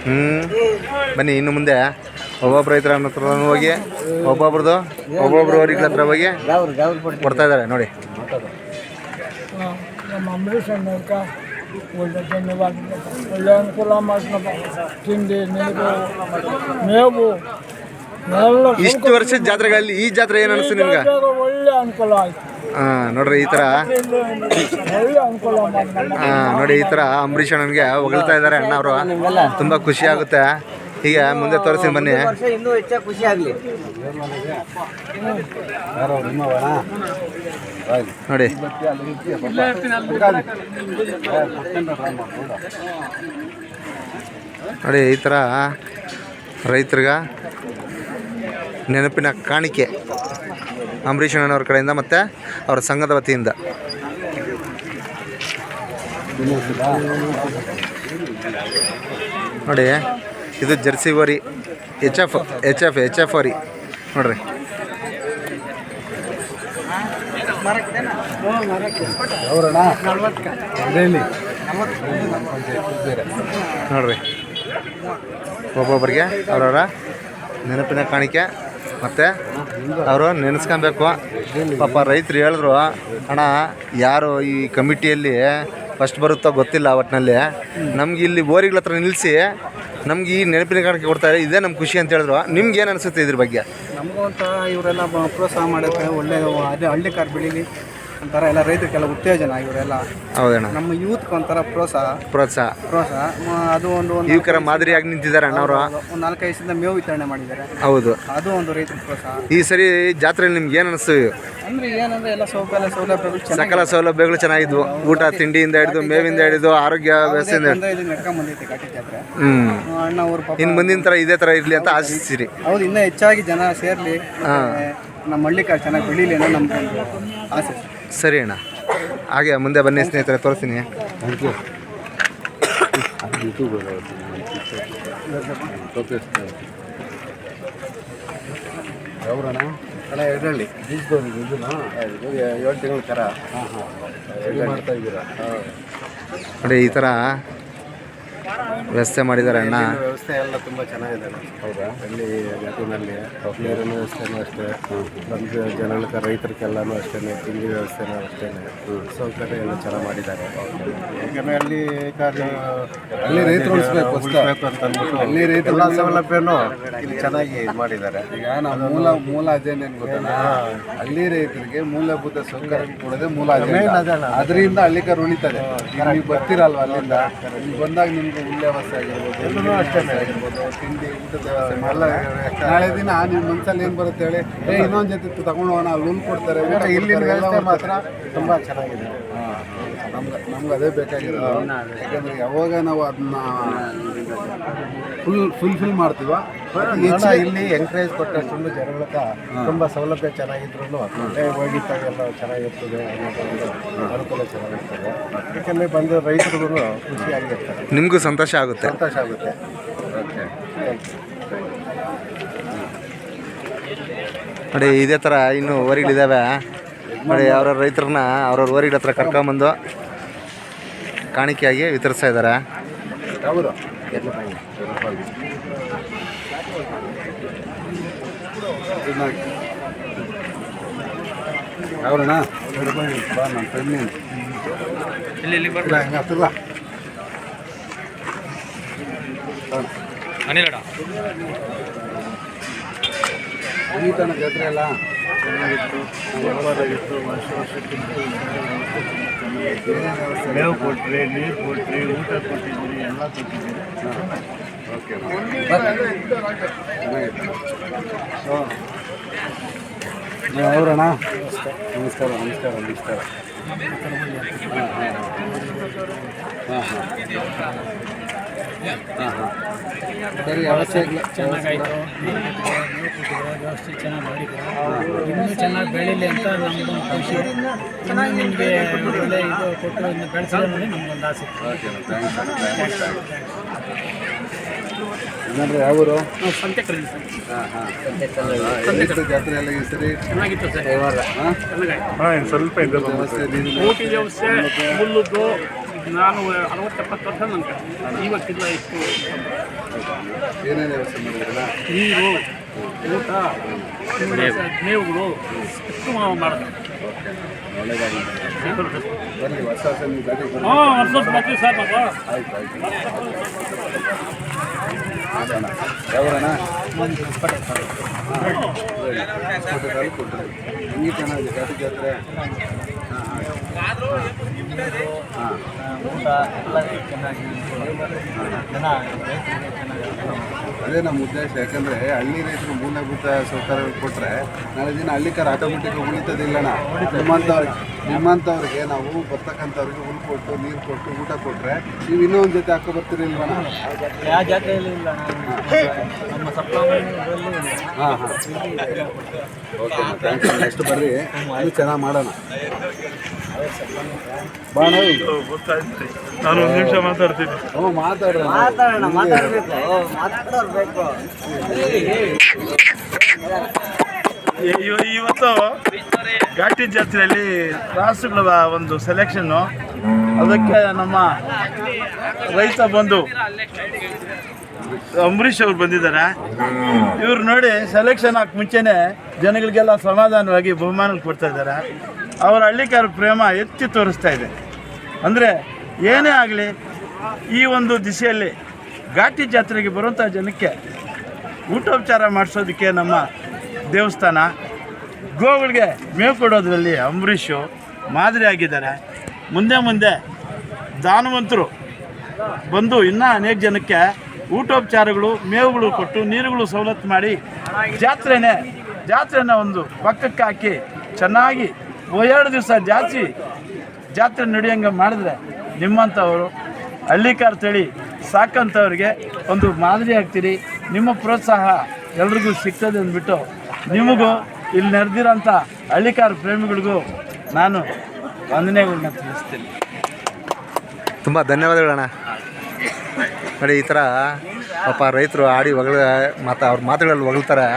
ಹ್ಞೂ ಬನ್ನಿ ಇನ್ನು ಮುಂದೆ ಒಬ್ಬೊಬ್ರು ರೈತರ ಹತ್ರ ಹೋಗಿ ಒಬ್ಬೊಬ್ರದ್ದು ಒಬ್ಬೊಬ್ರು ಅವ್ರಿಗೆ ಹತ್ರ ಹೋಗಿ ಕೊಡ್ತಾ ಇದ್ದಾರೆ ನೋಡಿ. ನಮ್ಮ ಅಂಬರೀಷ್ ಒಳ್ಳೆ ಧನ್ಯವಾದ ಒಳ್ಳೆ ಅನುಕೂಲ ತಿಂಡಿ ನೀರು ಮೇವು ಇಷ್ಟು ವರ್ಷದ ಜಾತ್ರೆಗಳಲ್ಲಿ ಈ ಜಾತ್ರೆ ಏನು ಅನಿಸ್ತು ನಿಮ್ಗೆ? ಒಳ್ಳೆ ಅನುಕೂಲ ಆಯ್ತು. ನೋಡ್ರಿ ಈ ಥರ ನೋಡಿ ಈ ಥರ ಅಂಬರೀಷ್ ಅಣ್ಣನಿಗೆ ಹೊಗಳ್ತಾ ಇದ್ದಾರೆ ಅಣ್ಣ ಅವರು. ತುಂಬ ಖುಷಿ ಆಗುತ್ತೆ. ಹೀಗೆ ಮುಂದೆ ತೋರಿಸಿ ಬನ್ನಿ. ಇನ್ನೂ ಖುಷಿ ಆಗಲಿ ನೋಡಿ. ನೋಡಿ ಈ ಥರ ರೈತರಿಗೆ ನೆನಪಿನ ಕಾಣಿಕೆ. ಅಂಬರೀಷ್ ಅಣ್ಣನವ್ರ ಕಡೆಯಿಂದ ಮತ್ತು ಅವರ ಸಂಘದ ವತಿಯಿಂದ. ನೋಡಿ, ಇದು jersey worry H F H F H F worry ನೋಡ್ರಿ. ನೋಡ್ರಿ. ಒಬ್ಬೊಬ್ಬರಿಗೆ ಅವರವರ ನೆನಪಿನ ಕಾಣಿಕೆ. ಮತ್ತು ಅವರು ನೆನೆಸ್ಕೊಬೇಕು. ಪಾಪ ರೈತರು ಹೇಳಿದ್ರು, ಅಣ್ಣ, ಯಾರು ಈ ಕಮಿಟಿಯಲ್ಲಿ ಫಸ್ಟ್ ಬರುತ್ತೋ ಗೊತ್ತಿಲ್ಲ ಒಟ್ಟಿನಲ್ಲಿ ನಮ್ಗೆ ಇಲ್ಲಿ ಬೋರಿಗಳ ಹತ್ರ ನಿಲ್ಲಿಸಿ, ನಮ್ಗೆ ಈ ನೆನಪಿನ ಕಾಣಿಕೆ ಕೊಡ್ತಾರೆ ಇದೇ ನಮ್ಮ ಖುಷಿ ಅಂತ ಹೇಳಿದ್ರು. ನಿಮ್ಗೆ ಏನು ಅನಿಸುತ್ತೆ ಇದ್ರ ಬಗ್ಗೆ? ನಮಗೂ ಅಂತ ಇವರೆಲ್ಲ ಪ್ರೋತ್ಸಾಹ ಮಾಡಿದ್ರೆ ಒಳ್ಳೆಯ ಅದೇ ಹಳ್ಳಿ ಕಾರ್ ಬೆಳೀಲಿ. ಒಂಥರ ಎಲ್ಲ ರೈತರಿಗೆಲ್ಲ ಉತ್ತೇಜನ ಇವರೆಲ್ಲ ಹೌದಣ್ಣ. ನಮ್ಮ ಯೂತ್ಗೆ ಒಂಥರ ಪ್ರೋತ್ಸಾಹ. ಪ್ರೋತ್ಸಾಹ. ಪ್ರೋತ್ಸಾಹ. ಮ- ಅದು ಒಂದು ಒಂದು ಯುವಕರ ಮಾದರಿಯಾಗಿ ನಿಂತಿದ್ದಾರೆ ಅಣ್ಣವರು. ಒಂದು ನಾಲ್ಕೈದು ದಿವಸದಿಂದ ಮೇವು ವಿತರಣೆ ಮಾಡಿದ್ದಾರೆ. ಹೌದು. ಅದು ಒಂದು ರೈತರ ಪ್ರೋತ್ಸಾಹ. ಈ ಸರಿ ಜಾತ್ರೆಯಲ್ಲಿ ನಿಮ್ಗೆ ಏನು ಅನಿಸ್ತು? ಅಂದ್ರೆ ಏನಂದ್ರೆ ಎಲ್ಲ ಸೌಕರ್ಯ ಸೌಲಭ್ಯಗಳು ಚೆನ್ನಾಗಿ ಸಕಲ ಸೌಲಭ್ಯಗಳು ಚೆನ್ನಾಗಿದ್ವು. ಊಟ ತಿಂಡಿಯಿಂದ ಹಿಡಿದು ಮೇವಿಂದ ಹಿಡಿದು ಆರೋಗ್ಯ ವ್ಯವಸ್ಥೆಯಿಂದ ತೊಂದರೆ ಇದು ನಡ್ಕೊಂಡ್ ಬಂದೈತೆ ಘಾಟಿ ಜಾತ್ರೆ. ಹ್ಞೂ ಅಣ್ಣ ಅವ್ರ ಪಾಪ ಇನ್ನು ಮುಂದಿನ ಥರ ಇದೇ ಥರ ಇರಲಿ ಅಂತ ಆಶಿಸ್ತೀರಿ. ಹೌದು ಇನ್ನೂ ಹೆಚ್ಚಾಗಿ ಜನ ಸೇರಲಿ. ನಮ್ಮ ಹಳ್ಳಿ ಕಾಲ ಚೆನ್ನಾಗಿ ಬೆಳೀಲಿ ಅನ್ನೋ ನಮ್ಮ ಆಸೆ. ಸರಿ ಅಣ್ಣ. ಹಾಗೆ ಮುಂದೆ ಬನ್ನಿ ಸ್ನೇಹಿತರೆ ತೋರಿಸ್ತೀನಿ. ಅಣ್ಣ ಎರಡಳ್ಳಿ ಏಳು ತಿಂಗಳ ಥರ ಮಾಡ್ತಾ ಇದ್ದೀರಾ? ನೋಡಿ ಈ ಥರ ವ್ಯವಸ್ಥೆ ಮಾಡಿದ್ದಾರೆ ಅಣ್ಣ. ವ್ಯವಸ್ಥೆ ಎಲ್ಲ ತುಂಬ ಚೆನ್ನಾಗಿದೆ ಹೌದಾ? ಅಲ್ಲಿ ಘಾಟಿನಲ್ಲಿ ನೀರಿನ ವ್ಯವಸ್ಥೆನೂ ಅಷ್ಟೇ ಬಂದು ಜನಗಳಿಗೆ ರೈತರಿಗೆಲ್ಲನೂ ಅಷ್ಟೇ ತಿಂಡಿ ವ್ಯವಸ್ಥೆನೂ ಅಷ್ಟೇ ಸೌಕರ್ಯ ಎಲ್ಲ ಚೆನ್ನಾಗಿ ಮಾಡಿದ್ದಾರೆ. ಯಾಕಂದರೆ ಅಲ್ಲಿ ಕಾರ್ಯ ಹಳ್ಳಿ ರೈತರು ಉಳಿಸ್ಬೇಕು ಉಳಿಸ್ಬೇಕು ಅಂತ ಅಂದ್ಬಿಟ್ಟು ಹಳ್ಳಿ ರೈತರ ಎಲ್ಲ ಸೌಲಭ್ಯನೂ ಇಲ್ಲಿ ಚೆನ್ನಾಗಿ ಇದು ಮಾಡಿದ್ದಾರೆ. ಈಗ ನಾವು ಮೂಲ ಮೂಲ ಅದೇನೇನು ಗೊತ್ತಲ್ಲ ಅಲ್ಲಿ ರೈತರಿಗೆ ಮೂಲಭೂತ ಸೌಕರ್ಯ ಕೊಡೋದೇ ಮೂಲ ಅದರಿಂದ ಹಳ್ಳಿಕರ್ ಉಳಿತದೆ ನೀವು ಬರ್ತೀರಲ್ವ ಅಲ್ಲಿಂದ? ಬಂದಾಗ ನಿಮ್ಗೆ ಹುಲ್ಲೆವಸ್ಥೆ ಆಗಿರ್ಬೋದು ಎಲ್ಲರೂ ಅಷ್ಟೇ ಆಗಿರ್ಬೋದು ತಿಂಡಿ ಊಟದ ಎಲ್ಲ ನಾಳೆ ದಿನ ನಿಮ್ಮ ಮನಸ್ಸಲ್ಲಿ ಏನು ಬರುತ್ತೆ ಹೇಳಿ? ಏ ಇನ್ನೊಂದು ಜೊತೆ ತಗೊಂಡು ಹೋಗೋಣ ಅಲ್ಲಿ ಕೊಡ್ತಾರೆ ಊಟ ಇಲ್ಲಿನ ವ್ಯವಸ್ಥೆ ಮಾತ್ರ ತುಂಬ ಚೆನ್ನಾಗಿದೆ. ನಮ್ಗೆ ನಮ್ಗೆ ಅದೇ ಬೇಕಾಗಿರೋದು. ಯಾಕಂದರೆ ಯಾವಾಗ ನಾವು ಅದನ್ನ ಫುಲ್ ಫುಲ್ಫಿಲ್ ಮಾಡ್ತೀವ ಇಲ್ಲಿ ಎಂಕರೇಜ್ ಕೊಟ್ಟಷ್ಟು ಜನಗಳಕ್ಕ ತುಂಬ ಸೌಲಭ್ಯ ಚೆನ್ನಾಗಿದ್ರು ಹೋಗಿತ್ತಾಗೆಲ್ಲ ಚೆನ್ನಾಗಿರ್ತದೆ ಅನುಕೂಲ ಚೆನ್ನಾಗಿರ್ತದೆ. ಯಾಕಂದರೆ ಬಂದು ರೈತರಿಗೂ ಖುಷಿಯಾಗಿರ್ತಾರೆ. ನಿಮಗೂ ಸಂತೋಷ ಆಗುತ್ತೆ. ಸಂತೋಷ ಆಗುತ್ತೆ. ನೋಡಿ ಇದೇ ಥರ ಇನ್ನೂ ಓರಿಗಳಿದ್ದಾವೆ ನೋಡಿ ಅವ್ರವ್ರ ರೈತರನ್ನ ಅವ್ರವ್ರ ಹೊರಗಿಡ ಹತ್ರ ಕರ್ಕೊಂಬಂದು ಕಾಣಿಕೆಯಾಗಿ ವಿತರಿಸ್ತಾ ಇದ್ದಾರೆ. ಜಾತ್ರೆ ಅಲ್ಲ ಮೇವು ಕೊಟ್ಟರೆ ನೀರು ಕೊಟ್ಟರೆ ಊಟ ಕೊಟ್ಟಿದ್ದೀರಿ, ಎಲ್ಲ ಕೊಟ್ಟಿದ್ದೀರಿ. ಓಕೆ ಅವರಣ್ಣ ನಮಸ್ಕಾರ ನಮಸ್ಕಾರ ನಮಸ್ಕಾರ. ಹಾಂ ಹಾಂ. ಹಾಂ ಹಾಂ. ಸರಿ ಅವಶ್ಯ ಇಲ್ಲ. ಚೆನ್ನಾಗಾಯಿತು. ವ್ಯವಸ್ಥೆ ಚೆನ್ನಾಗಿ ಮಾಡಿದ್ರು. ಇನ್ನೂ ಚೆನ್ನಾಗಿ ಬೆಳೀಲಿ ಅಂತ ಖುಷಿ. ಚೆನ್ನಾಗಿ ನಿಮಗೆ ಒಳ್ಳೆ ಇದು ಕೊಟ್ಟು ಇನ್ನು ನೋಡಿ ನಮ್ಗೊಂದು ಆಸೆ. ಯಾವ ಊರು? ಹಾಂ ಜಾತ್ರೆ ಎಲ್ಲ ಈ ಸರಿ ಚೆನ್ನಾಗಿತ್ತು ಸರ್. ಹಾಂ? ಸ್ವಲ್ಪ ಇದೆ ವ್ಯವಸ್ಥೆ ನೀರಿನ ಊಟಿ ವ್ಯವಸ್ಥೆ ಹುಲ್ಲುದ್ದು ನಾನು ಅರವತ್ತೆಪ್ಪತ್ತು ವರ್ಷ ನನಗೆ ಇವತ್ತಿಲ್ಲ ಇಷ್ಟು ಏನೇನು ವ್ಯವಸ್ಥೆ ಮಾಡಿದ್ರಲ್ಲ ನೀರು ಊಟ ಮೇವುಗಳು ಇಷ್ಟು ಮಾಡೋದು ಬನ್ನಿ ಹೊಸ ಹೊಸ ನೀವು ಗಾಡಿ ಬನ್ನಿ. ಹಾಂ ವರ್ಷ ಬರ್ತೀವಿ ಸರ್ ನಾವು. ಆಯ್ತು ಆಯ್ತು. ಮಾಡೋಣ. ಯಾವರಣ್ಣ? ಕೊಟ್ಟಿದ್ದಾರೆ ಕೊಟ್ಟರು ಹಿಂಗೆ ಚೆನ್ನಾಗಿದೆ ಕಾಟಿ ಜಾತ್ರೆ. ಹಾಂ ಅದೇ ನಮ್ಮ ಉದ್ದೇಶ ಯಾಕಂದರೆ ಹಳ್ಳಿ ರೈತರು ಮೂಲಭೂತ ಸೌಕರ್ಯ ಕೊಟ್ಟರೆ ನಾಳೆ ದಿನ ಹಳ್ಳಿಕಾರ ಆಟೋಮೆಟಿಕ್ ಉಳಿತದಿಲ್ಲಣ್ಣ. ನಿಮ್ಮಂಥವ್ರಿಗೆ ನಿಮ್ಮಂಥವ್ರಿಗೆ ನಾವು ಬರ್ತಕ್ಕಂಥವ್ರಿಗೆ ಹುಲ್ ಕೊಟ್ಟು ನೀರು ಕೊಟ್ಟು ಊಟ ಕೊಟ್ಟರೆ ನೀವು ಇನ್ನೂ ಒಂದು ಜೊತೆ ಹಾಕೋ ಬರ್ತೀರಿಲ್ವಣ್ಣ? ಯಾವ ಜಾತ್ರೆಯಲ್ಲಿ ಇಲ್ಲ ನಮ್ಮ ಹಾಂ ಹಾಂ. ಓಕೆ ಥ್ಯಾಂಕ್ಸ್ ನೆಕ್ಸ್ಟ್ ಬರ್ರಿ. ಅದು ಚೆನ್ನಾಗಿ ಮಾಡೋಣ. ನಾನು ಒಂದು ನಿಮಿಷ ಮಾತಾಡ್ತೀನಿ. ಇವತ್ತು ಘಾಟಿ ಜಾತ್ರೆಯಲ್ಲಿ ರಾಸುಗಳ ಒಂದು ಸೆಲೆಕ್ಷನ್ನು ಅದಕ್ಕೆ ನಮ್ಮ ರೈತ ಬಂಧು ಅಂಬರೀಷ್ ಅವ್ರು ಬಂದಿದ್ದಾರೆ. ಇವ್ರು ನೋಡಿ ಸೆಲೆಕ್ಷನ್ ಹಾಕಿ ಮುಂಚೆನೆ ಜನಗಳಿಗೆಲ್ಲ ಸಮಾಧಾನವಾಗಿ ಬಹುಮಾನ ಕೊಡ್ತಾ ಇದ್ದಾರೆ. ಅವರ ಹಳ್ಳಿಕಾರ ಪ್ರೇಮ ಎತ್ತಿ ತೋರಿಸ್ತಾ ಇದೆ. ಅಂದರೆ ಏನೇ ಆಗಲಿ, ಈ ಒಂದು ದಿಶೆಯಲ್ಲಿ ಘಾಟಿ ಜಾತ್ರೆಗೆ ಬರುವಂಥ ಜನಕ್ಕೆ ಊಟೋಪಚಾರ ಮಾಡಿಸೋದಕ್ಕೆ ನಮ್ಮ ದೇವಸ್ಥಾನ, ಗೋಗಳಿಗೆ ಮೇವು ಕೊಡೋದ್ರಲ್ಲಿ ಅಂಬರೀಷು ಮಾದರಿ ಆಗಿದ್ದಾರೆ. ಮುಂದೆ ಮುಂದೆ ದಾನವಂತರು ಬಂದು ಇನ್ನೂ ಅನೇಕ ಜನಕ್ಕೆ ಊಟೋಪಚಾರಗಳು, ಮೇವುಗಳು ಕೊಟ್ಟು ನೀರುಗಳು ಸವಲತ್ತು ಮಾಡಿ ಜಾತ್ರೆನೇ, ಜಾತ್ರೆನ ಒಂದು ಪಕ್ಕಕ್ಕೆ ಹಾಕಿ ಚೆನ್ನಾಗಿ ಎರಡು ದಿವಸ ಜಾಸ್ತಿ ಜಾತ್ರೆ ನಡೆಯಂಗೆ ಮಾಡಿದ್ರೆ ನಿಮ್ಮಂಥವರು, ಹಳ್ಳಿಕಾರ ತಳಿ ಸಾಕಂಥವ್ರಿಗೆ ಒಂದು ಮಾದರಿ ಆಗ್ತೀರಿ. ನಿಮ್ಮ ಪ್ರೋತ್ಸಾಹ ಎಲ್ರಿಗೂ ಸಿಗ್ತದೆ ಅಂದ್ಬಿಟ್ಟು ನಿಮಗೂ ಇಲ್ಲಿ ನೆರೆದಿರೋಂಥ ಹಳ್ಳಿಕಾರ ಪ್ರೇಮಿಗಳಿಗೂ ನಾನು ವಂದನೆಗಳನ್ನ ತಿಳಿಸ್ತೀನಿ. ತುಂಬ ಧನ್ಯವಾದಗಳಣ್ಣ ನೋಡಿ, ಈ ಥರ ಪಾಪ ರೈತರು ಆಡಿ ಒಗಳ ಮಾತು, ಅವ್ರ ಮಾತುಗಳಲ್ಲಿ ಹೊಗಳ್ತಾರೆ.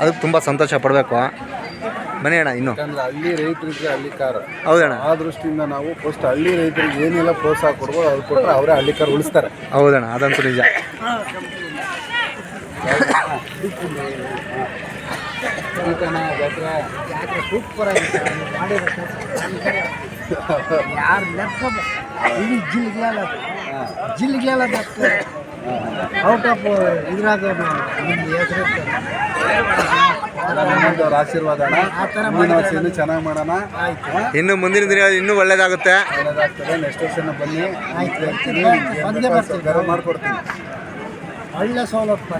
ಅದಕ್ಕೆ ತುಂಬ ಸಂತೋಷ ಪಡಬೇಕು. ಬನ್ನಿ ಅಣ್ಣ ಇನ್ನು. ಯಾಕಂದ್ರೆ ಹಳ್ಳಿ ರೈತರಿಗೆ ಹಳ್ಳಿ ಕಾರ. ಹೌದಣ್ಣ ಆ ದೃಷ್ಟಿಯಿಂದ ನಾವು ಫಸ್ಟ್ ಹಳ್ಳಿ ರೈತರಿಗೆ ಏನೆಲ್ಲ ಪ್ರೋತ್ಸಾಹ ಕೊಡ್ಬೋದು ಅದು ಕೊಟ್ಟರೆ ಅವರೇ ಹಳ್ಳಿ ಕಾರ ಉಳಿಸ್ತಾರೆ. ಹೌದಣ್ಣ ಅದಂತೂ ನಿಜ. ಯಾರು ಇಡೀ ಔಟ್ ಆಫ್ ಇದ್ರಾಗ ನಿಮ್ಗೆ ಹೆಸರು ನಿಮ್ಮದವ್ರ ಆಶೀರ್ವಾದ ಇನ್ನೂ ಚೆನ್ನಾಗಿ ಮಾಡೋಣ? ಇನ್ನು ಮುಂದಿನ ದಿನ ಇನ್ನೂ ಒಳ್ಳೇದಾಗುತ್ತೆ. ಒಳ್ಳೇದಾಗ್ತದೆ. ನೆಕ್ಸ್ಟ್ ವರ್ಷನ ಬನ್ನಿ. ಬೇರೆ ಮಾಡ್ಕೊಡ್ತೀನಿ. ಒಳ್ಳೆ ಸೌಲಭ್ಯ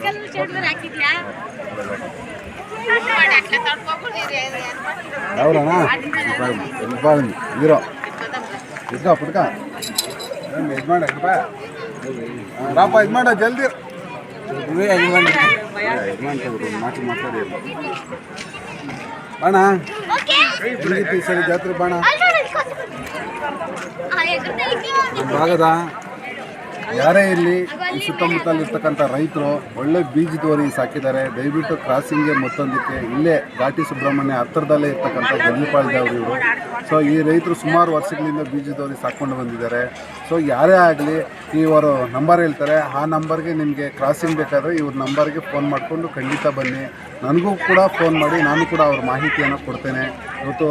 ಸರಿ ತರಕಾರಿ ಎಲ್ಲ ಹೌದಣ್ಣ ಬಾ ಇರೋ ಇದ್ಕ ಪುಟ್ಕ ಇದು ಮಾಡ ರಾಪ ಇದು ಮಾಡ ಜಲ್ದಿ ಮಾತು ಮಾತಾಡಿ ಬಾಣ ಹೆಂಗಿತ್ತು ಈ ಸರಿ ಜಾತ್ರೆ ಬಾಣ ನಮ್ಮ ಭಾಗದ ಯಾರೇ ಇರಲಿ ಈ ಸುತ್ತಮುತ್ತಲಿರ್ತಕ್ಕಂಥ ರೈತರು ಒಳ್ಳೆ ಬೀಜದವರಿ ಸಾಕಿದ್ದಾರೆ. ದಯವಿಟ್ಟು ಕ್ರಾಸಿಂಗ್ಗೆ ಮತ್ತೊಂದಕ್ಕೆ ಇಲ್ಲೇ ಘಾಟಿ ಸುಬ್ರಹ್ಮಣ್ಯ ಹತ್ತಿರದಲ್ಲೇ ಇರ್ತಕ್ಕಂಥ ಗಲ್ಲಿಪಾಳ್ದವ್ರು ಇವರು. ಸೊ ಈ ರೈತರು ಸುಮಾರು ವರ್ಷಗಳಿಂದ ಬೀಜದವರಿ ಸಾಕೊಂಡು ಬಂದಿದ್ದಾರೆ. ಸೊ ಯಾರೇ ಆಗಲಿ ಇವರು ನಂಬರ್ ಹೇಳ್ತಾರೆ. ಆ ನಂಬರ್ಗೆ ನಿಮಗೆ ಕ್ರಾಸಿಂಗ್ ಬೇಕಾದರೆ ಇವ್ರ ನಂಬರ್ಗೆ ಫೋನ್ ಮಾಡಿಕೊಂಡು ಖಂಡಿತ ಬನ್ನಿ. ನನಗೂ ಕೂಡ ಫೋನ್ ಮಾಡಿ ನಾನು ಕೂಡ ಅವ್ರ ಮಾಹಿತಿಯನ್ನು ಕೊಡ್ತೇನೆ. ಇವತ್ತು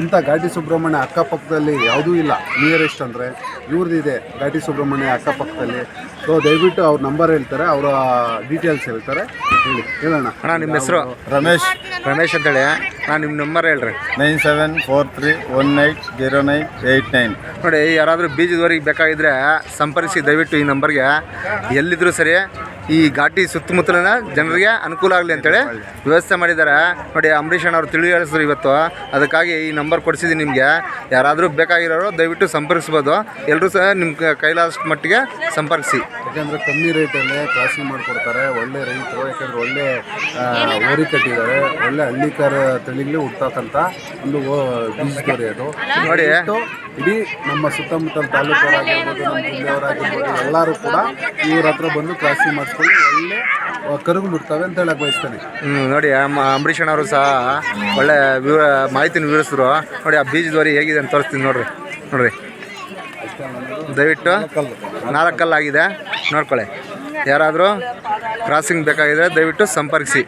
ಇಂಥ ಘಾಟಿ ಸುಬ್ರಹ್ಮಣ್ಯ ಅಕ್ಕಪಕ್ಕದಲ್ಲಿ ಯಾವುದೂ ಇಲ್ಲ. ನಿಯರೆಸ್ಟ್ ಅಂದರೆ ಇವ್ರದ್ದಿದೆ ಘಾಟಿ ಸುಬ್ರಹ್ಮಣ್ಯ ಅಕ್ಕಪಕ್ಕದಲ್ಲಿ. ಸೊ ದಯವಿಟ್ಟು ಅವ್ರ ನಂಬರ್ ಹೇಳ್ತಾರೆ ಅವರ ಡೀಟೇಲ್ಸ್ ಹೇಳ್ತಾರೆ. ಹೇಳಿ ಹೇಳೋಣ. ಅಣ್ಣ ನಿಮ್ಮ ಹೆಸರು? ರಮೇಶ್. ರಮೇಶ್ ಅಂತೇಳಿ ನಾನು ನಿಮ್ಮ ನಂಬರ್ ಹೇಳ್ರಿ. Nine seven four three one eight zero nine eight nine. ನೋಡಿ ಯಾರಾದರೂ ಬೀಜದವರಿಗೆ ಬೇಕಾಗಿದ್ರೆ ಸಂಪರ್ಕಿಸಿ ದಯವಿಟ್ಟು ಈ ನಂಬರ್ಗೆ ಎಲ್ಲಿದ್ದರೂ ಸರಿ ಈ ಘಾಟಿ ಸುತ್ತಮುತ್ತಲಿನ ಜನರಿಗೆ ಅನುಕೂಲ ಆಗಲಿ ಅಂತೇಳಿ ವ್ಯವಸ್ಥೆ ಮಾಡಿದ್ದಾರೆ. ನೋಡಿ ಅಂಬರೀಷ್ ಅವರು ತಿಳಿ ಹೇಳಿಸಿದ್ರು ಇವತ್ತು. ಅದಕ್ಕಾಗಿ ಈ ನಂಬರ್ ಕೊಡಿಸಿದ್ದೀನಿ ನಿಮಗೆ. ಯಾರಾದರೂ ಬೇಕಾಗಿರೋರು ದಯವಿಟ್ಟು ಸಂಪರ್ಕಿಸ್ಬೋದು. ಎಲ್ಲರೂ ಸಹ ನಿಮ್ಮ ಕೈಲಾದಷ್ಟು ಮಟ್ಟಿಗೆ ಸಂಪರ್ಕಿಸಿ. ಯಾಕೆಂದರೆ ಕಮ್ಮಿ ರೇಟಲ್ಲೇ ಕ್ರಾಸಿಂಗ್ ಮಾಡಿಕೊಡ್ತಾರೆ. ಒಳ್ಳೆ ರೈತರು ಯಾಕಂದರೆ ಒಳ್ಳೆ ಓರಿ ಕಟ್ಟಿದ್ದಾರೆ. ಒಳ್ಳೆ ಹಳ್ಳಿಕಾರ ತಳಿಗಳು ಹುಡ್ತಕ್ಕಂಥ ಒಂದು ಅದು. ನೋಡಿ. ಇಡೀ ನಮ್ಮ ಸುತ್ತಮುತ್ತಲ ತಾಲೂಕವರಾಗಿರ್ಬೋದು ನಮ್ಮ ಜಿಲ್ಲೆಯವರಾಗಿರ್ಬೋದು ಎಲ್ಲರೂ ಕೂಡ ಇವ್ರ ಹತ್ರ ಬಂದು ಕ್ರಾಸಿಂಗ್ ಒಳ್ಳೆ ಅಂತ ಹೇಳಕ್ ಬಯಸ್ತೇನೆ. ಹ್ಞೂ ನೋಡಿ ಅಂಬರೀಷ್ ಅಣ್ಣವರು ಸಹ ಒಳ್ಳೆ ವಿವ, ಮಾಹಿತಿನ ವಿವರಿಸಿದ್ರು. ನೋಡಿ, ಆ ಬೀಜದವರಿ ಹೇಗಿದೆ ಅಂತ ತೋರಿಸ್ತೀನಿ ನೋಡ್ರಿ ನೋಡ್ರಿ. ದಯವಿಟ್ಟು ನಾಲ್ಕು ಕಲ್ಲಾಗಿದೆ ನೋಡ್ಕೊಳ್ಳಿ. ಯಾರಾದರೂ ಕ್ರಾಸಿಂಗ್ ಬೇಕಾಗಿದ್ರೆ ದಯವಿಟ್ಟು ಸಂಪರ್ಕಿಸಿ.